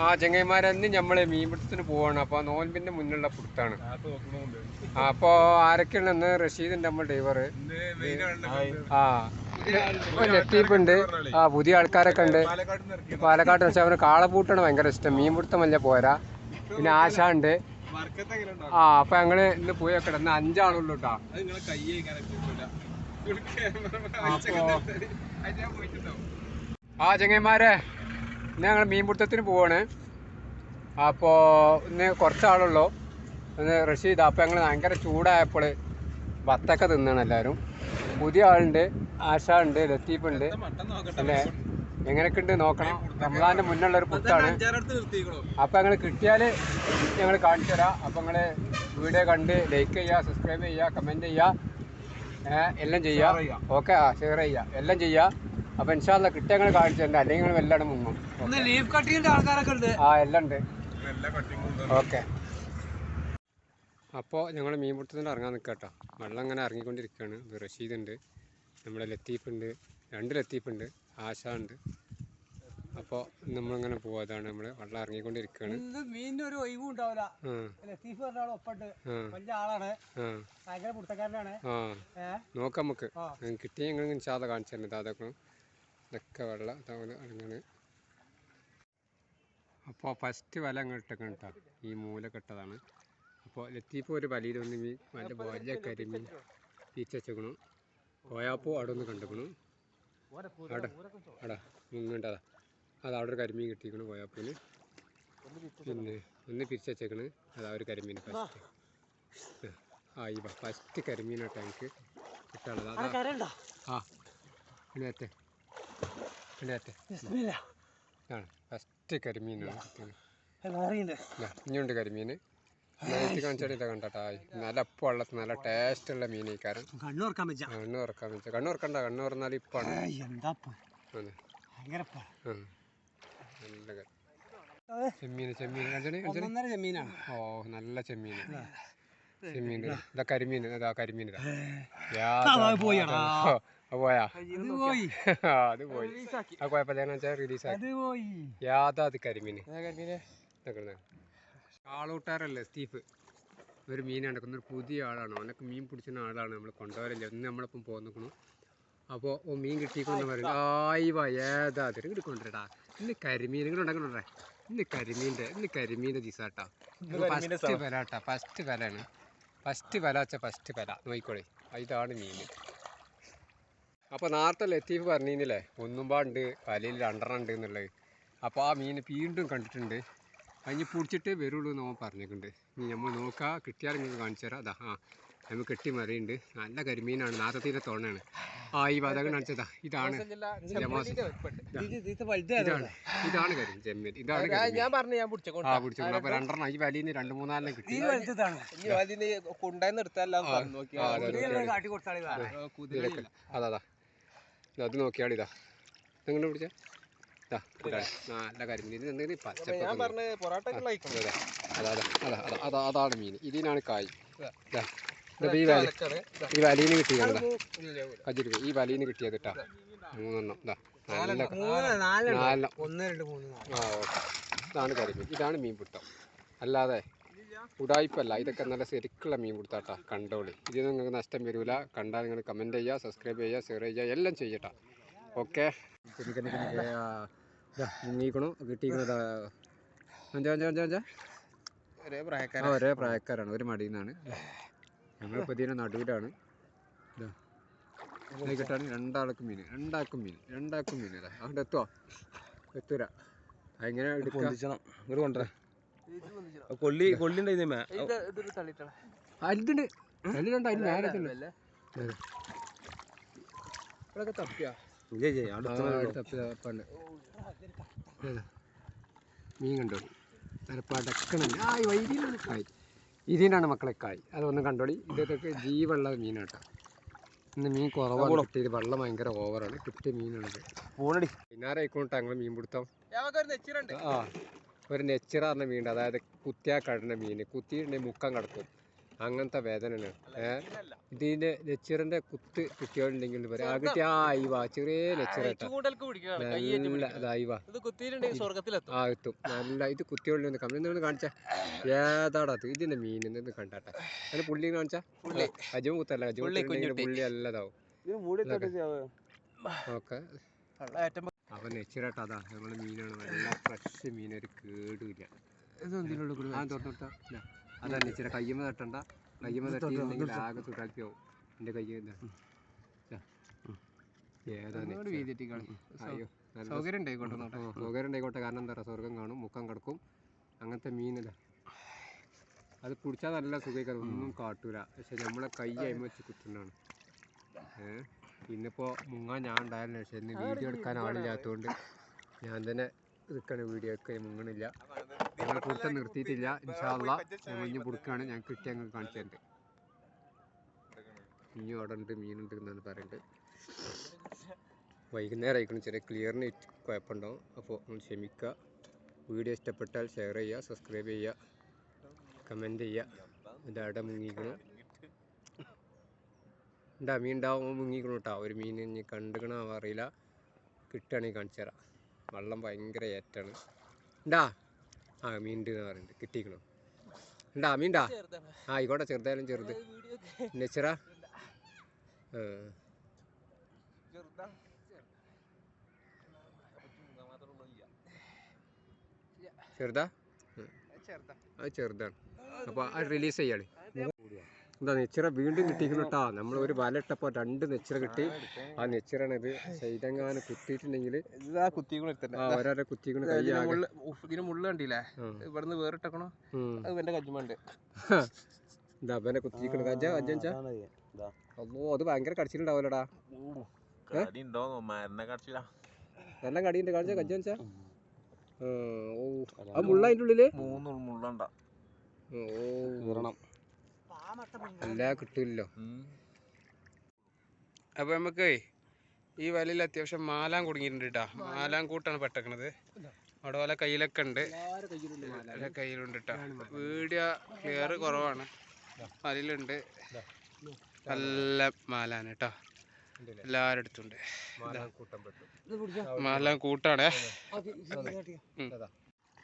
ആ ചെങ്ങൈമാരെന്ന് ഞമ്മൾ മീൻപിടുത്തത്തിന് പോവാണ്. അപ്പൊ നോൻപിന്റെ മുന്നിലുള്ള പുറത്താണ് ആ അപ്പൊ ആരൊക്കെയാണെന്ന് റഷീദിന്റെ നമ്മൾ ഡ്രൈവർ ആ ഉണ്ട് ആ. പുതിയ ആൾക്കാരൊക്കെ ഉണ്ട്. പാലക്കാട് വെച്ചാൽ അവന് കാളപൂട്ടാണ് ഭയങ്കര ഇഷ്ടം. മീൻപിടുത്തമല്ല പോരാ. പിന്നെ ആശ ഉണ്ട്. ആ അപ്പൊ ഞങ്ങൾ ഇന്ന് പോയി കിടന്ന് അഞ്ചാളുള്ളൂ കേട്ടാ ആ ചെങ്ങന്മാരെ ഇന്ന് ഞങ്ങൾ മീൻപിടുത്തത്തിന് പോവാണ്. അപ്പോൾ ഇന്ന് കുറച്ചാളുള്ളൂ. ഇന്ന് റഷീദ് അപ്പോൾ ഞങ്ങൾ ഭയങ്കര ചൂടായപ്പോൾ വത്തക്ക തിന്നാണ് എല്ലാവരും. പുതിയ ആളുണ്ട് ആശ ഉണ്ട് ലത്തീഫ് ഉണ്ട് അല്ലേ? എങ്ങനെയൊക്കെ ഉണ്ട് നോക്കണം റംസാന്റെ മുന്നുള്ള ഒരു പുത്താണ് അപ്പോൾ ഞങ്ങൾ കിട്ടിയാൽ ഞങ്ങൾ കാണിച്ചു തരാം. അപ്പോൾ നിങ്ങൾ വീഡിയോ കണ്ട് ലൈക്ക് ചെയ്യുക സബ്സ്ക്രൈബ് ചെയ്യുക കമന്റ് ചെയ്യുക എല്ലാം ചെയ്യുക. ഓക്കെ ആ ഷെയർ ചെയ്യുക. എല്ലാം ചെയ്യുക. അപ്പോൾ ഇൻഷാല്ല കിട്ടിയ ഞങ്ങൾ കാണിച്ചു തരണ്ട അല്ലെങ്കിൽ എല്ലാം മുങ്ങും. ലീഫ് കട്ടിങ്ങിന്റെ ആൾക്കാരൊക്കെ ഉണ്ട്. ആ എല്ലാം ഉണ്ട്. ഓക്കെ. അപ്പോൾ ഞങ്ങൾ മീൻപിടുത്തത്തിന് ഇറങ്ങാൻ നിൽക്കുക കേട്ടോ വെള്ളം ഇങ്ങനെ ഇറങ്ങിക്കൊണ്ടിരിക്കുകയാണ് റഷീദ് ഉണ്ട്. നമ്മുടെ ലത്തീഫ് ഉണ്ട്. രണ്ട് ലത്തീഫ് ഉണ്ട്. ആശ ഉണ്ട്. അപ്പോൾ നമ്മളിങ്ങനെ പോവാ. അതാണ് നമ്മൾ വെള്ളം ഇറങ്ങിക്കൊണ്ടിരിക്കുകയാണ് ഇത് മീനിന് ഒരു ഒഴിവും ഉണ്ടാവില്ല. ലത്തീഫ് പറഞ്ഞ ഒപ്പുണ്ട് വലിയ ആളാണ്. ഭയങ്കര പുറത്തക്കാരനാണ് നോക്കാം നമുക്ക്. കിട്ടിയ ഞങ്ങൾ ഇൻഷാല്ല കാണിച്ചു തരുന്നത് അതൊക്കെ ഇതൊക്കെ വെള്ളം ഇതാവുന്നത് അങ്ങനെ. അപ്പോൾ ഫസ്റ്റ് വല അങ്ങോട്ടൊക്കെ കേട്ടോ ഈ മൂല കെട്ടതാണ് അപ്പോൾ ലത്തീഫ് ഒരു വലയിൽ ഒന്ന് മീൻ നല്ല വലിയ കരിമീൻ തീച്ചേക്കണം കോയാപ്പൂ അവിടെ ഒന്ന് കണ്ടുക്കണം. അവിടെ അവിടെ മുങ്ങണ്ടതാ. അത് അവിടെ ഒരു കരിമീൻ കിട്ടിയിരിക്കണം കോയാപ്പൂന് പിന്നെ ഒന്ന് പിരിച്ചേക്കണ് അതാ ഒരു കരിമീൻ ഫസ്റ്റ് ആ ഈ ഫസ്റ്റ് കരിമീനാട്ടോ എനിക്ക് കിട്ടാനുള്ളത് ആ പിന്നെ ആണ് ഫസ്റ്റ് കരിമീനാണ് ഇനിയുണ്ട് കരിമീൻ. നേരത്തെ കാണിച്ചാൽ ഇതാ കണ്ടട്ടാ നല്ല ഉപ്പ് വെള്ളത്തിൽ നല്ല ടേസ്റ്റ് ഉള്ള മീൻ കാരണം കണ്ണു തുറക്കാൻ വെച്ചാ കണ്ണു തുറക്കാൻ കണ്ണ് തുറക്കണ്ട കണ്ണു തുറന്നാൽ ഇപ്പാണ് നല്ല ചെമ്മീൻ ചെമ്മീനാണ്. ഓ നല്ല ചെമ്മീൻ ചെമ്മീൻ ഇതാ കരിമീൻ ഇതാ കരിമീൻ ഇതാ. പോയി? അത് പോയാ. അത് പോയി. ആ, കുഴപ്പമില്ല വെച്ചാൽ റിലീസ് ആക്കി. അത് പോയി. യാതാ അത് കരിമീൻ കരിമീനെ? കാളൂട്ടാറല്ലേ സ്റ്റീഫ്? ഒരു മീൻ നടക്കുന്ന ഒരു പുതിയ ആളാണ്. അവനൊക്കെ മീൻ പിടിച്ചിരുന്ന ആളാണ് നമ്മൾ കൊണ്ടുപോകലില്ല. ഒന്ന് നമ്മളിപ്പം പോന്നിക്കണു. അപ്പോൾ ഓ മീൻ കിട്ടിക്കൊന്ന് പറയുന്നത് ആയി വാ ഏതാ കിട്ടിക്കൊണ്ടിരടാ ഇങ്ങോട്ട് കൊണ്ടുവരടാ. ഇന്ന് കരിമീൻ ഇങ്ങോട്ട് ഉണ്ടാക്കണേ ഇന്ന് കരിമീന്റെ ഇന്ന് കരിമീന്റെ ദിസാട്ടാ ഫസ്റ്റ് വില കേട്ടാ ഫസ്റ്റ് വിലയാണ്. ഫസ്റ്റ് വില വെച്ചാൽ ഫസ്റ്റ് വില. നോക്കിക്കോളെ. ഇതാണ് മീൻ. അപ്പോൾ നേരത്തെ ലത്തീഫ് പറഞ്ഞില്ലേ ഒന്നും പാണ്ട് വലയിൽ രണ്ടെണ്ണം ഉണ്ട് എന്നുള്ളത്. അപ്പോൾ ആ മീൻ വീണ്ടും കണ്ടിട്ടുണ്ട്. അതിന് പിടിച്ചിട്ടേ വരുള്ളൂ എന്ന് അവൻ പറഞ്ഞിട്ടുണ്ട്. ഇനി നമ്മൾ നോക്കാം കിട്ടിയാൽ നിങ്ങൾക്ക് കാണിച്ചു തരാം. അതാ ആ നമ്മൾ കെട്ടി മറിയുണ്ട്. നല്ല കരിമീനാണ് നാത്ത തീരെ തോന്നാണ് ആ ഈ വതക കാണിച്ചതാ ഇതാണ്. ഇതാണ് ഇതാണ് കരിമീൻ ചെമ്മീൻ ഇതാണ് ഞാൻ പറഞ്ഞു ഞാൻ പിടിച്ചോ ആ പിടിച്ചു അപ്പോൾ രണ്ടെണ്ണം ഈ വലിയ രണ്ട് മൂന്നാലെണ്ണം കിട്ടി. അതെ, അതെ. അതാ നോക്കിയാൽ ഇതാ നിങ്ങൾ പിടിച്ച? ഇതാ നല്ല എന്തെങ്കിലും അതെ അതാ അതാ അതാ അതാ അതാണ് മീൻ. ഇതിനാണ് കായ്. ഇതാ. ഈ വല ഈ കജിരി ഈ വലീന് കിട്ടിയത് കേട്ടാ. മൂന്നെണ്ണം. ഇതാ നല്ല നാലെണ്ണം. ആ ഓക്കെ. ഇതാണ് കരിമീൻ. ഇതാണ് മീൻ പിടുത്തം അല്ലാതെ ഉടായ്പല്ല. ഇതൊക്കെ നല്ല ശരിക്കുള്ള മീൻ കൊടുത്താട്ടാ. കണ്ടോളി. ഇതിൽ നിങ്ങൾക്ക് നഷ്ടം വരില്ല കണ്ടാൽ നിങ്ങൾ കമന്റ് ചെയ്യുക സബ്സ്ക്രൈബ് ചെയ്യുക ഷെയർ ചെയ്യുക എല്ലാം ചെയ്യട്ടാ. ഓക്കെ നീക്കണോ കിട്ടിയിരിക്കുന്നത് അഞ്ചാ അഞ്ചാ അഞ്ചാ അഞ്ചാ. ഒരേ ആ പ്രായക്കാരൻ ഒരേ പ്രായക്കാരാണ്. ഒരു മടിയിൽ നിന്നാണ് ഞങ്ങളിപ്പോൾ ഇതിന്റെ നടുവിലാണ്. ഇതാ. കിട്ടാണ് രണ്ടാൾക്കും മീൻ. രണ്ടാൾക്കും മീൻ. രണ്ടാൾക്കും മീൻ. അല്ലേ അവിടെ എത്തുമോ എത്തൂല എങ്ങനെ കൊണ്ടുവരാം ഇങ്ങോട്ട് കൊണ്ടുവരാ. കൊള്ളി കൊള്ളി അതിന് ഇവിടെയൊക്കെ തപ്പിയാ. മീൻ കണ്ടോ. ചിലപ്പോൾ അടക്കണം ആ ഈ വൈദ്യുതിയിലാണ് കായ്. ഇതിനാണ് മക്കളെ കായ്. അതൊന്നും കണ്ടോളി. ഇതൊക്കെ ജീവുള്ള മീനാട്ടോ ഇന്ന് മീൻ കുറവാണ്. കിട്ടിയത് വെള്ളം ഭയങ്കര ഓവറാണ് കിട്ടിയ മീനാണ് പോണടി. പിന്നാരായിക്കോട്ടെ അങ്ങനെ മീൻ പിടുത്തം. ആ ഒരു നെച്ചിറ പറഞ്ഞ മീനുണ്ട് അതായത് കുത്തിയാ കടന്ന മീൻ. കുത്തിയിട്ടുണ്ടെങ്കിൽ മുക്കം കിടക്കും. അങ്ങനത്തെ വേദനയാണ്. ഏ ഇതിന്റെ നെച്ചിറിന്റെ കുത്ത് കുട്ടികളുണ്ടെങ്കിൽ വരെ ആ കിട്ടിയ ആ അയവ ചെറിയ നെച്ചിറ നല്ല അതായിവ ഇത് കുത്തിയിട്ടുണ്ടെങ്കിൽ സ്വർഗത്തിലെത്തും ആ എത്തും. നല്ല ഇത് കുത്തിയോളിൽ നിന്ന് കമ്മി നിന്ന് കാണിച്ച. ഏതാടാ അത് ഇതിന്റെ മീൻ നിന്ന് കണ്ടാട്ടെ. അതിന് പുള്ളി കാണിച്ചാ? പുള്ളി. അജവും കുത്തല്ല? അജവും പുള്ളി. പുള്ളി അല്ലതാവും. ഓക്കെ അപ്പൊ നെച്ചിരട്ടാ അതാ. നമ്മളെ മീനാണ് നല്ല ഫ്രഷ് മീൻ ഒരു കേടുമില്ല ആ തുറന്നിട്ടാ അതാ നെച്ചിര കയ്യമ്മ തട്ടണ്ട. കയ്യമ്മ തട്ടിയിട്ടുണ്ടെങ്കിൽ ആകെ തുടാക്കിയാവും എന്റെ കയ്യിൽ എന്താ ഏതാ നെച്ചിര? വീതിയിട്ട് കളി അയ്യോ നല്ല സൗകര്യം ഉണ്ടായി സൗകര്യം ഉണ്ടായിക്കോട്ടെ കാരണം എന്താ പറയുക സ്വർഗം കാണും മുഖം കിടക്കും. അങ്ങനത്തെ മീനില്ല അത് പിടിച്ചാൽ നല്ല സുഖം ഒന്നും കാട്ടൂല. പക്ഷെ നമ്മളെ കൈ അയിമ വെച്ച് കുത്തുന്നതാണ്. ഏഹ് ഇന്നിപ്പോൾ മുങ്ങാൻ ഞാൻ ഉണ്ടായിരുന്നു പക്ഷെ ഇന്ന് വീഡിയോ എടുക്കാൻ ആളില്ലാത്തതുകൊണ്ട് ഞാൻ തന്നെ എടുക്കണ വീഡിയോ ഒക്കെ മുങ്ങണില്ല. ഞങ്ങൾ കുടുത്തം നിർത്തിയിട്ടില്ല. ഇൻഷാല്ല ഞങ്ങൾ ഇനി പുടുക്കാണ്. ഞാൻ കിട്ടി ഞങ്ങൾ കാണിച്ചു തരുന്നുണ്ട് ഇനിയും അവിടെ ഉണ്ട് മീനുണ്ട് എന്നാണ് പറയുന്നത് വൈകുന്നേരം ആയിക്കണം ചെറിയ ക്ലിയറിന് കുഴപ്പമുണ്ടാവും. അപ്പോൾ നിങ്ങൾ ക്ഷമിക്കുക. വീഡിയോ ഇഷ്ടപ്പെട്ടാൽ ഷെയർ ചെയ്യുക സബ്സ്ക്രൈബ് ചെയ്യുക കമന്റ് ചെയ്യുക. ഇതാടെ മുങ്ങിക്കണം ഉണ്ടാ മീൻ ഉണ്ടാവും മുങ്ങിക്കണം കേട്ടോ ഒരു മീൻ ഇനി കണ്ടുകണോ അറിയില്ല. കിട്ടുകയാണെങ്കിൽ കാണിച്ചു തരാം. വെള്ളം ഭയങ്കര ഏറ്റാണ് ഉണ്ടാ ആ മീൻ ഉണ്ട് എന്ന് പറയുന്നുണ്ട്. കിട്ടിക്കണോ. ഉണ്ടാ മീൻ ഉണ്ടാ ആയിക്കോട്ടെ ചെറുതായാലും ചെറുത്. നെച്ചറ ചെറുതാ? ചെറുതാണ്. അപ്പോൾ അത് റിലീസ് ചെയ്യാണ്. എന്താ നെച്ചിറ വീണ്ടും കിട്ടിയിരിക്കുന്നു കേട്ടോ നമ്മൾ ഒരു വല ഇട്ടപ്പോൾ രണ്ട് നെച്ചിറ കിട്ടി. ആ നെച്ചിറാണ് ഇത് ശൈതങ്ങാന് കുത്തിയിട്ടുണ്ടെങ്കിൽ ഇതാ കുത്തിക്കൂടെ എടുത്തന്നെ ആ ഓരോരോ കുത്തിക്കുന്ന കൈ ഇതിന് മുള്ള് ഉഫ്, ഇതിന് മുള്ള് കണ്ടില്ലേ. ഇവിടുന്ന് വേറിട്ടക്കണോ. അത് എന്റെ കജ്ജുമുണ്ട് ഇതാ അവനെ കുത്തിയിരിക്കണ കജ്ജ അജ്ജാ അല്ലോ അത് ഭയങ്കര കടിച്ചില്ല നല്ല കടിയുണ്ട് കാണിച്ച കജ്ജാ ഓ. ആ മുള്ള അതിന്റെ ഉള്ളിൽ? മൂന്ന് മുള്ള ഓ. അല്ല കിട്ടൂല്ലോ അപ്പൊ നമുക്ക് ഈ വലയിൽ അത്യാവശ്യം മാലാം കുടുങ്ങിയിട്ടുണ്ട് കേട്ടോ മാലാം കൂട്ടാണ് പെട്ടക്കണത്. അവിടെ പോലെ കയ്യിലൊക്കെ ഉണ്ട്. കയ്യിലുണ്ട് കേട്ടോ വീഡിയോ ക്ലിയർ കുറവാണ്. വലയിലുണ്ട്. നല്ല മാലാണ് കേട്ടോ എല്ലാവരുടെ അടുത്തുണ്ട്. മാലാം കൂട്ടാണ്.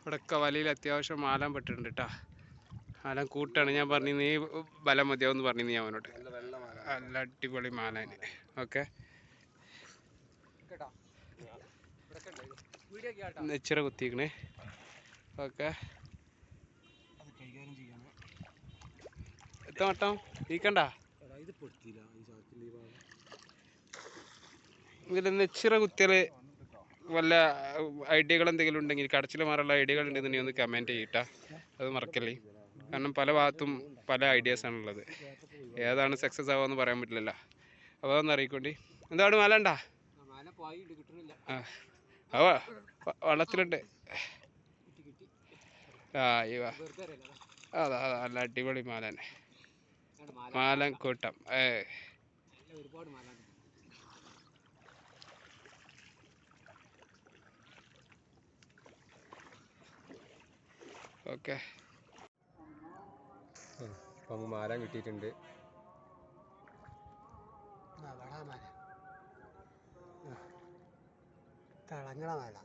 ഇവിടെയൊക്കെ വലയിൽ അത്യാവശ്യം മാലാം പെട്ടിട്ടുണ്ട് കേട്ടോ മാലാൻ കൂട്ടാണ്. ഞാൻ പറഞ്ഞു നീ ബലം മതിയാവും പറഞ്ഞു. നീ അവനോട് നല്ല അടിപൊളി മാലാന് ഓക്കെ. നെച്ചിറ കുത്തിക്കണേ ഓക്കെ. എത്ര വട്ടം? നീക്കണ്ട? ഇതിൽ നെച്ചിറ കുത്തിയാൽ വല്ല ഐഡിയകൾ എന്തെങ്കിലും ഉണ്ടെങ്കിൽ കടച്ചിൽ മാറുള്ള ഐഡിയകൾ ഉണ്ടെങ്കിൽ നീ ഒന്ന് കമന്റ് ചെയ്യട്ടാ അത് മറക്കല്ലേ? കാരണം പല ഭാഗത്തും പല ഐഡിയാസ് ആണുള്ളത്. ഏതാണ് സക്സസ് ആവുമെന്ന് പറയാൻ പറ്റില്ലല്ലോ. അപ്പോൾ അതൊന്ന് അറിയിക്കോണ്ടി. എന്താണ് മല ഉണ്ടാ വള്ളത്തിലുണ്ട്. ആ ഈ അതാ അതാ നല്ല അടിപൊളി മാലൻ. മാല മാലൻ കൂട്ടം. ഏ. ഓക്കെ. അപ്പം മാല കിട്ടിയിട്ടുണ്ട്. തിളങ്ങണ മാല.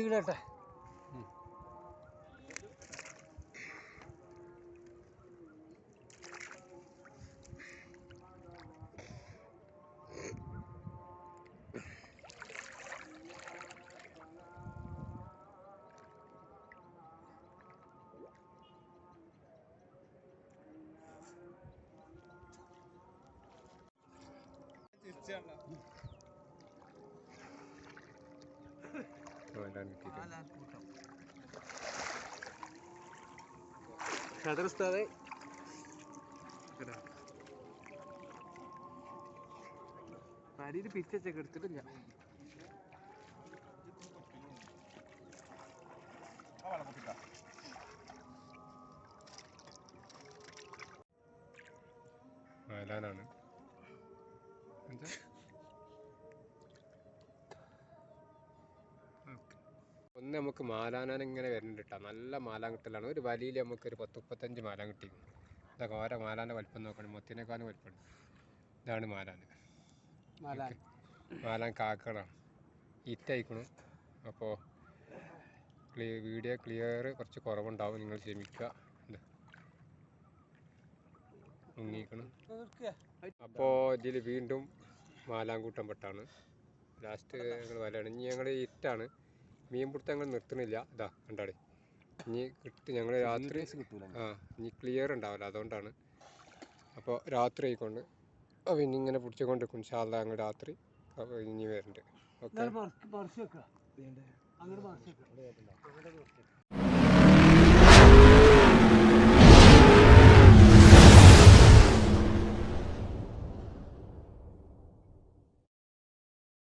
ഇവിടെ പരിയിൽ പിച്ചൊക്കെ എടുത്തിട്ടില്ല. മാലാനാണ് എന്താ ഒന്ന് നമുക്ക് മാലാനാൻ ഇങ്ങനെ വരുന്നുണ്ട് കേട്ടോ. നല്ല മാലാൻ കിട്ടലാണ്. ഒരു വലിയിൽ നമുക്ക് ഒരു പത്ത് മുപ്പത്തഞ്ച് മാലാൻ കിട്ടി ഇതൊക്കെ ഓരോ മാലാന്റെ വലിപ്പം നോക്കണം. മൊത്തിനേക്കാളും വലിപ്പം. ഇതാണ് മാലാൻ. മാലാൻ. കാക്കകളാണ്. ഇറ്റയക്കണം അപ്പോൾ ക്ലിയർ വീഡിയോ ക്ലിയർ കുറച്ച് കുറവുണ്ടാവും. നിങ്ങൾ ക്ഷമിക്കുക. മുങ്ങിക്കണം. അപ്പോൾ ഇതിൽ വീണ്ടും മാലാങ്കൂട്ടം പെട്ടാണ്. ലാസ്റ്റ് ഞങ്ങൾ വലയാണ്. ഇനി ഞങ്ങൾ ഇറ്റാണ്. മീൻ പിടുത്തം ഞങ്ങൾ നിർത്തണില്ല. ഇതാ കണ്ടാടി. ഇനി കിട്ടി ഞങ്ങൾ രാത്രി ആ ഇനി ക്ലിയർ ഉണ്ടാവില്ല. അതുകൊണ്ടാണ്. അപ്പോൾ രാത്രി ആയിക്കൊണ്ട് അപ്പോൾ ഇനി ഇങ്ങനെ പിടിച്ചുകൊണ്ടിരിക്കും ഷാല്ല ഞങ്ങൾ രാത്രി അപ്പോൾ ഇനി വരുന്നുണ്ട് ഓക്കെ